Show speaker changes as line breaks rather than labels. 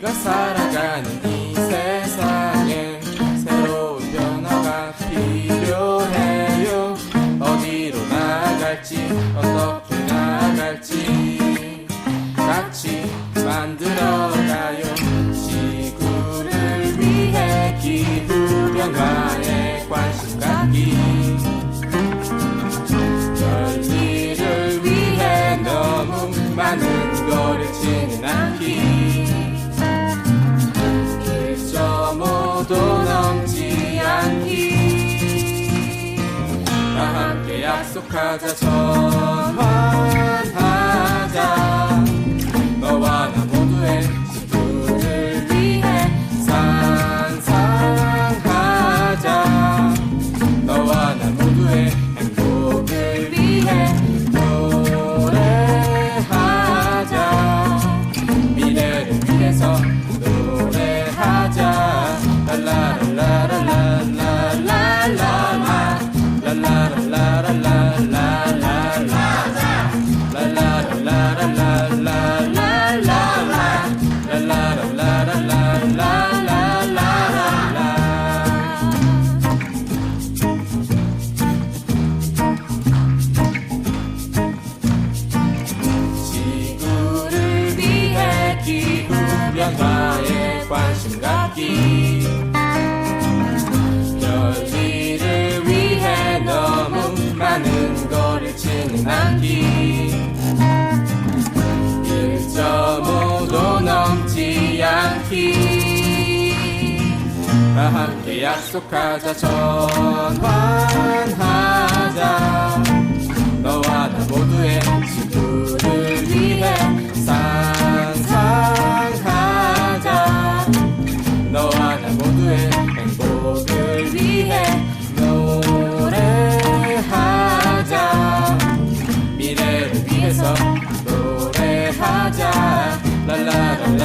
우리가 살아가는 이 세상엔 새로운 변화가 필요해요. 어디로 나갈지 어떻게 나갈지 같이 만들어가요. 지구를 위해 기후 변화에 관심 갖기. 별일을 위해 너무 많은 거를 지나기 약속하자 전 지구를 위해 기후변화에 관심 갖기 별일을 위해 너무 많은 거를 진행하기 aqui Arranquei açúcar da sua